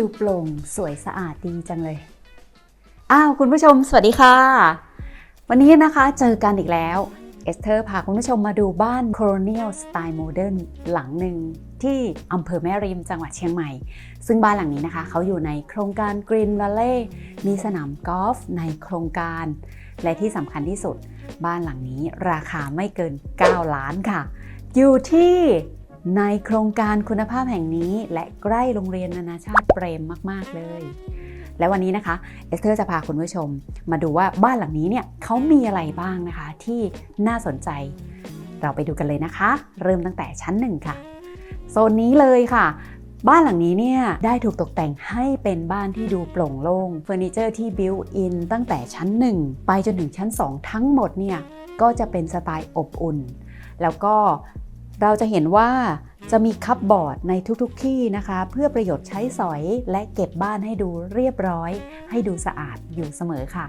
ดูโปร่งสวยสะอาดดีจังเลย อ้าวคุณผู้ชม สวัสดีค่ะ วันนี้นะคะเจอกันอีกแล้วเอสเธอร์พาคุณผู้ชมมาดูบ้าน Colonial Style Modern หลังหนึ่งที่อำเภอแม่ริมจังหวัดเชียงใหม่ ซึ่งบ้านหลังนี้นะคะ เขาอยู่ในโครงการ Green Valley มีสนามกอล์ฟในโครงการ และที่สำคัญที่สุด บ้านหลังนี้ราคาไม่เกิน 9 ล้านค่ะ อยู่ที่ ในโครงการคุณภาพแห่งนี้และใกล้โรงเรียนนานาชาติเปรมมาก ๆ เลย และวันนี้นะคะเอสเธอร์จะพาคุณผู้ชม มาดูว่าบ้านหลังนี้เนี่ยเขามีอะไรบ้างนะคะ ที่น่าสนใจ เราไปดูกันเลยนะคะ เริ่มตั้งแต่ชั้นหนึ่งค่ะ โซนนี้เลยค่ะ บ้านหลังนี้เนี่ยได้ถูกตกแต่งให้เป็นบ้านที่ดูโปร่งโล่งเฟอร์นิเจอร์ที่บิวอินตั้งแต่ชั้น 1 ไปจนถึงชั้น 2 ทั้งหมดเนี่ยก็จะเป็นสไตล์อบอุ่น แล้วก็ เราจะเห็นว่าจะมีคัพบอร์ดในทุกๆที่นะคะ เพื่อประโยชน์ใช้สอยและเก็บบ้านให้ดูเรียบร้อย ให้ดูสะอาดอยู่เสมอค่ะ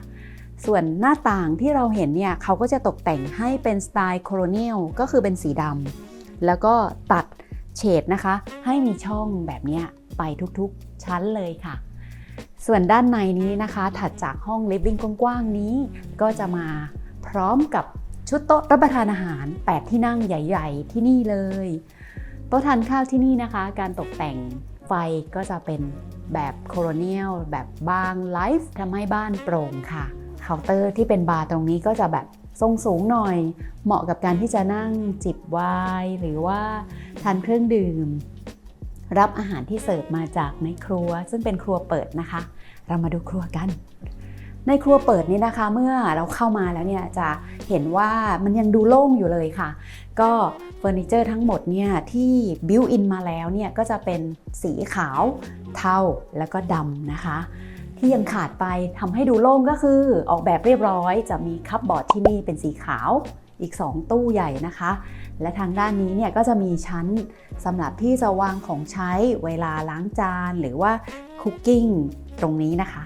ส่วนหน้าต่างที่เราเห็นเนี่ยเขาก็จะตกแต่งให้เป็นสไตล์โคโลเนียลก็คือเป็นสีดำแล้วก็ตัดเฉดนะคะ ให้มีช่องแบบนี้ไปทุกๆชั้นเลยค่ะ ส่วนด้านในนี้นะคะ ถัดจากห้องลิฟวิ่งกว้างๆนี้ ก็จะมาพร้อมกับ ชุดโต๊ะรับประทานอาหาร 8 ที่นั่งใหญ่ ๆ ที่นี่เลย โต๊ะทานข้าวที่นี่นะคะ การตกแต่งไฟก็จะเป็นแบบโคโลเนียลแบบบางไลฟ์ทำให้บ้านโปร่งค่ะ เคาน์เตอร์ที่เป็นบาร์ตรงนี้ก็จะแบบทรงสูงหน่อย เหมาะกับการที่จะนั่งจิบไวน์หรือว่าทานเครื่องดื่ม รับอาหารที่เสิร์ฟมาจากในครัว ซึ่งเป็นครัวเปิดนะคะ เรามาดูครัวกัน ในครัวเปิดนี้นะคะเมื่อเราเข้ามาแล้วเนี่ยจะเห็นว่ามันยังดูโล่งอยู่เลยค่ะ ก็เฟอร์นิเจอร์ทั้งหมดเนี่ยที่บิวอินมาแล้วเนี่ยก็จะเป็นสีขาวเทาแล้วก็ดำนะคะ ที่ยังขาดไปทำให้ดูโล่งก็คือออกแบบเรียบร้อย จะมีคัพบอร์ดที่นี่เป็นสีขาวอีก 2 ตู้ใหญ่นะคะ และทางด้านนี้เนี่ยก็จะมีชั้นสำหรับที่จะวางของใช้เวลาล้างจานหรือว่าคุกกิ้งตรงนี้นะคะ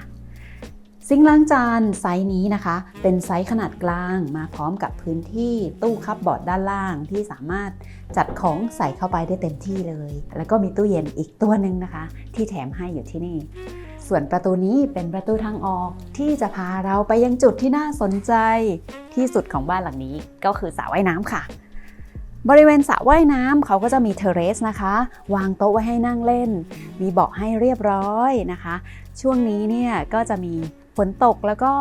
ซิงล้างจานไซส์นี้นะคะ เป็นไซส์ขนาดกลางมาพร้อมกับพื้นที่ตู้คัพบอร์ดด้านล่างที่สามารถจัดของใส่เข้าไปได้เต็มที่เลย แล้วก็มีตู้เย็นอีกตัวหนึ่งนะคะ ที่แถมให้อยู่ที่นี่ ส่วนประตูนี้เป็นประตูทางออกที่จะพาเราไปยังจุดที่น่าสนใจ ที่สุดของบ้านหลังนี้ก็คือสระว่ายน้ำค่ะบริเวณสระว่ายน้ำเขาก็จะมีเทเรสนะคะ วางโต๊ะไว้ให้นั่งเล่น มีเบาะให้เรียบร้อยนะคะ ช่วงนี้เนี่ยก็จะมี ฝนตกแล้วก็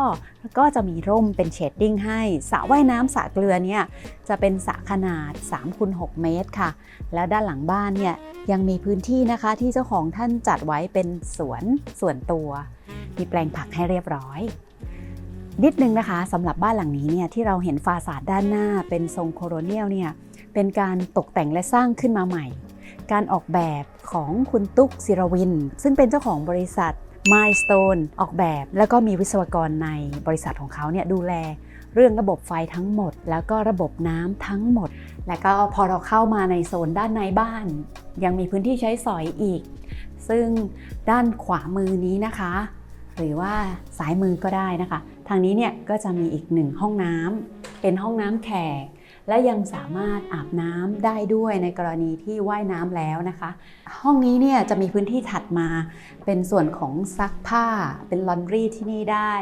ก็จะมีร่มเป็นเชดดิ้งให้สระว่ายน้ำสระเกลือเนี่ยจะเป็นสระขนาด3คูณ6เมตรค่ะ แล้วด้านหลังบ้านเนี่ยยังมีพื้นที่นะคะที่เจ้าของท่านจัดไว้เป็นสวนส่วนตัว มีแปลงผักให้เรียบร้อย นิดนึงนะคะสำหรับบ้านหลังนี้เนี่ยที่เราเห็นฟาสาดด้านหน้าเป็นทรงโคโรเนียลเนี่ยเป็นการตกแต่งและสร้างขึ้นมาใหม่ การออกแบบของคุณตุ๊กศิรวิน ซึ่งเป็นเจ้าของบริษัท Milestone ออกแบบ แล้วก็มีวิศวกรในบริษัทของเขาเนี่ยดูแลเรื่องระบบไฟทั้งหมด แล้วก็ระบบน้ำทั้งหมด แล้วก็พอเราเข้ามาในโซนด้านในบ้าน ยังมีพื้นที่ใช้สอยอีก ซึ่งด้านขวามือนี้นะคะ หรือว่าซ้ายมือก็ได้นะคะ ทางนี้เนี่ยก็จะมีอีกหนึ่งห้องน้ำเป็นห้องน้ำแขก และยังสามารถอาบน้ำได้ด้วยในกรณีที่ว่ายน้ำแล้วนะคะ ห้องนี้เนี่ยจะมีพื้นที่ถัดมา เป็นส่วนของซักผ้า เป็นลอนดรีที่นี่ได้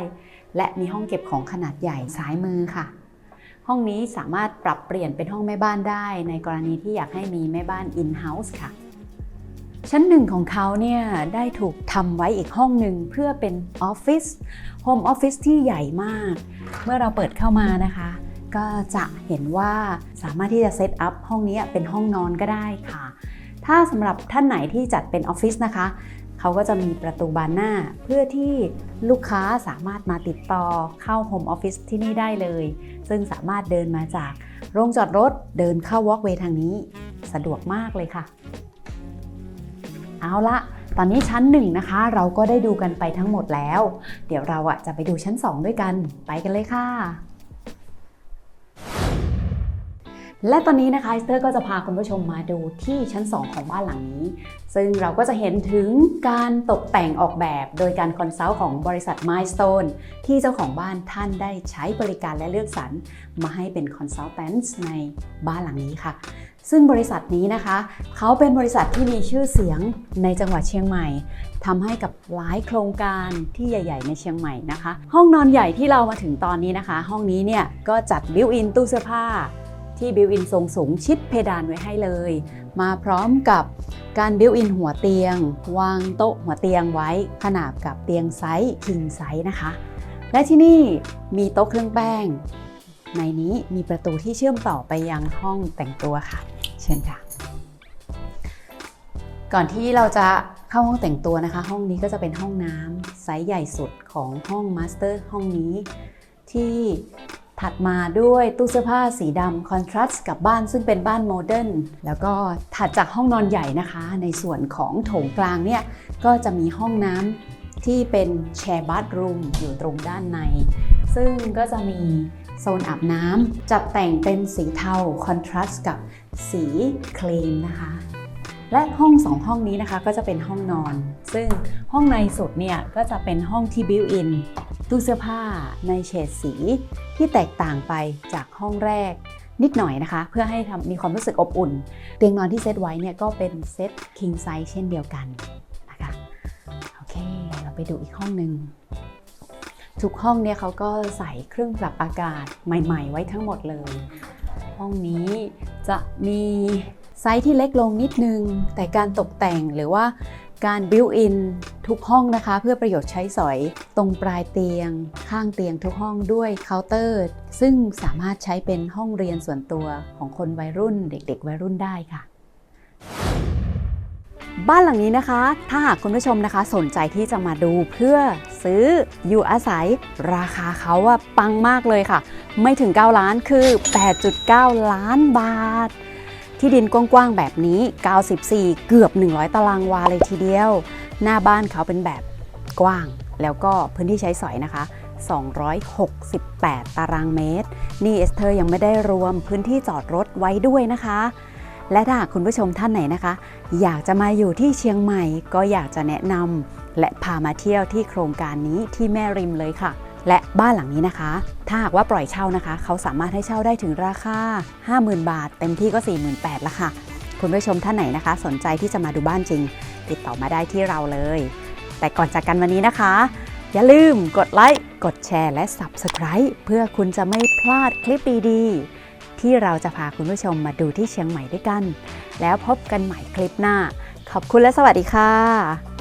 และมีห้องเก็บของขนาดใหญ่ซ้ายมือค่ะ ห้องนี้สามารถปรับเปลี่ยนเป็นห้องแม่บ้านได้ ในกรณีที่อยากให้มีแม่บ้าน in-house ค่ะชั้นหนึ่งของเขาเนี่ยได้ถูกทำไว้อีกห้องหนึ่งเพื่อเป็นออฟฟิศโฮมออฟฟิศที่ใหญ่มาก เมื่อเราเปิดเข้ามานะคะ ก็จะเห็นว่าสามารถที่จะเซตอัพห้องนี้เป็นห้องนอนก็ได้ค่ะ ถ้าสำหรับท่านไหนที่จัดเป็นออฟฟิศนะคะ เขาก็จะมีประตูบานหน้า เพื่อที่ลูกค้าสามารถมาติดต่อเข้าโฮมออฟฟิศที่นี่ได้เลย ซึ่งสามารถเดินมาจากโรงจอดรถเดินเข้าวอล์กเวย์ทางนี้ สะดวกมากเลยค่ะ เอาละตอนนี้ชั้นหนึ่งนะคะ เราก็ได้ดูกันไปทั้งหมดแล้ว เดี๋ยวเราอะจะไปดูชั้น 2 ด้วยกันไปกันเลยค่ะ และตอนนี้นะคะเอสเตอร์ก็จะพาคุณผู้ชมมาดูที่ชั้น 2 ของบ้านหลังนี้ ซึ่งเราก็จะเห็นถึงการตกแต่งออกแบบโดยการคอนซัลท์ของบริษัท Milestone ที่เจ้าของบ้านท่านได้ใช้บริการและเลือกสรรมาให้เป็นคอนซัลแทนในบ้านหลังนี้ค่ะ ซึ่งบริษัทนี้นะคะ เขาเป็นบริษัทที่มีชื่อเสียงในจังหวัดเชียงใหม่ทำให้กับหลายโครงการที่ใหญ่ ๆ ในเชียงใหม่นะคะ ห้องนอนใหญ่ที่เรามาถึงตอนนี้นะคะ ห้องนี้เนี่ยก็จัดบิวอินตู้เสื้อผ้า ที่บิวอินทรงสูงชิดเพดานไว้ให้เลย มาพร้อมกับการบิวอินหัวเตียง วางโต๊ะหัวเตียงไว้ขนาบกับเตียงไซส์ king ไซส์นะคะ และที่นี่มีโต๊ะเครื่องแป้ง ในนี้มีประตูที่เชื่อมต่อไปยังห้องแต่งตัวค่ะ เชิญค่ะ ก่อนที่เราจะเข้าห้องแต่งตัวนะคะ ห้องนี้ก็จะเป็นห้องน้ำไซส์ใหญ่สุดของห้องมาสเตอร์ห้องนี้ที่ ถัดมาด้วยตู้เสื้อผ้าสีดำคอนทราสต์กับบ้านซึ่งเป็นบ้านโมเดิร์นแล้วก็ถัดจากห้องนอนใหญ่นะคะ ในส่วนของโถงกลางเนี่ยก็จะมีห้องน้ำที่เป็นแชร์บัตรูมอยู่ตรงด้านใน ซึ่งก็จะมีโซนอาบน้ำจัดแต่งเป็นสีเทาคอนทราสต์กับสีครีมนะคะและห้องสองห้องนี้นะคะก็จะเป็นห้องนอน ซึ่งห้องในสุดเนี่ยก็จะเป็นห้องที่บิวอิน ตู้เสื้อผ้าในเฉดสีที่แตกต่างไปจากห้องแรกนิดหน่อยนะคะ เพื่อให้ทมีความรู้สึกอบอุ่น เตียงนอนที่เซตไว้เนี่ยก็เป็นเซต king size เช่นเดียวกันนะคะโอเค เราไปดูอีกห้องหนึ่งทุกห้องเนี่ยเขาก็ใส่เครื่องปรับอากาศใหม่ ๆ ไว้ทั้งหมดเลย ห้องนี้จะมีไซส์ที่เล็กลงนิดนึง แต่การตกแต่งหรือว่าการบิวอิน ทุกห้องนะคะ เพื่อประโยชน์ใช้สอย ตรงปลายเตียง ข้างเตียงทุกห้องด้วยเคาน์เตอร์ ซึ่งสามารถใช้เป็นห้องเรียนส่วนตัวของคนวัยรุ่น เด็ก ๆ วัยรุ่นได้ค่ะบ้านหลังนี้นะคะ ถ้าหากคุณผู้ชมนะคะ สนใจที่จะมาดูเพื่อซื้ออยู่อาศัย ราคาเขาว่าปังมากเลยค่ะ ไม่ถึง 9 ล้านคือ 8.9 ล้านบาท ที่ดินกว้างๆแบบนี้ 94 เกือบ 100 ตารางวาเลยทีเดียว หน้าบ้านเขาเป็นแบบกว้าง แล้วก็พื้นที่ใช้สอยนะคะ 268 ตารางเมตร นี่เอสเธอร์ยังไม่ได้รวมพื้นที่จอดรถไว้ด้วยนะคะ และถ้าคุณผู้ชมท่านไหนนะคะ อยากจะมาอยู่ที่เชียงใหม่ ก็อยากจะแนะนำและพามาเที่ยวที่โครงการนี้ที่แม่ริมเลยค่ะ และบ้านหลังนี้นะคะ ถ้าหากว่าปล่อยเช่านะคะ เขาสามารถให้เช่าได้ถึงราคา 50,000 บาท เต็มที่ก็ 48,000ละค่ะ คุณผู้ชมท่านไหนนะคะ สนใจที่จะมาดูบ้านจริง ติดต่อมาได้ที่เราเลย แต่ก่อนจากกันวันนี้นะคะ อย่าลืมกดไลค์ กดแชร์และ Subscribe เพื่อคุณจะไม่พลาดคลิปดีๆ ที่เราจะพาคุณผู้ชมมาดูที่เชียงใหม่ด้วยกัน แล้วพบกันใหม่คลิปหน้า ขอบคุณและสวัสดีค่ะ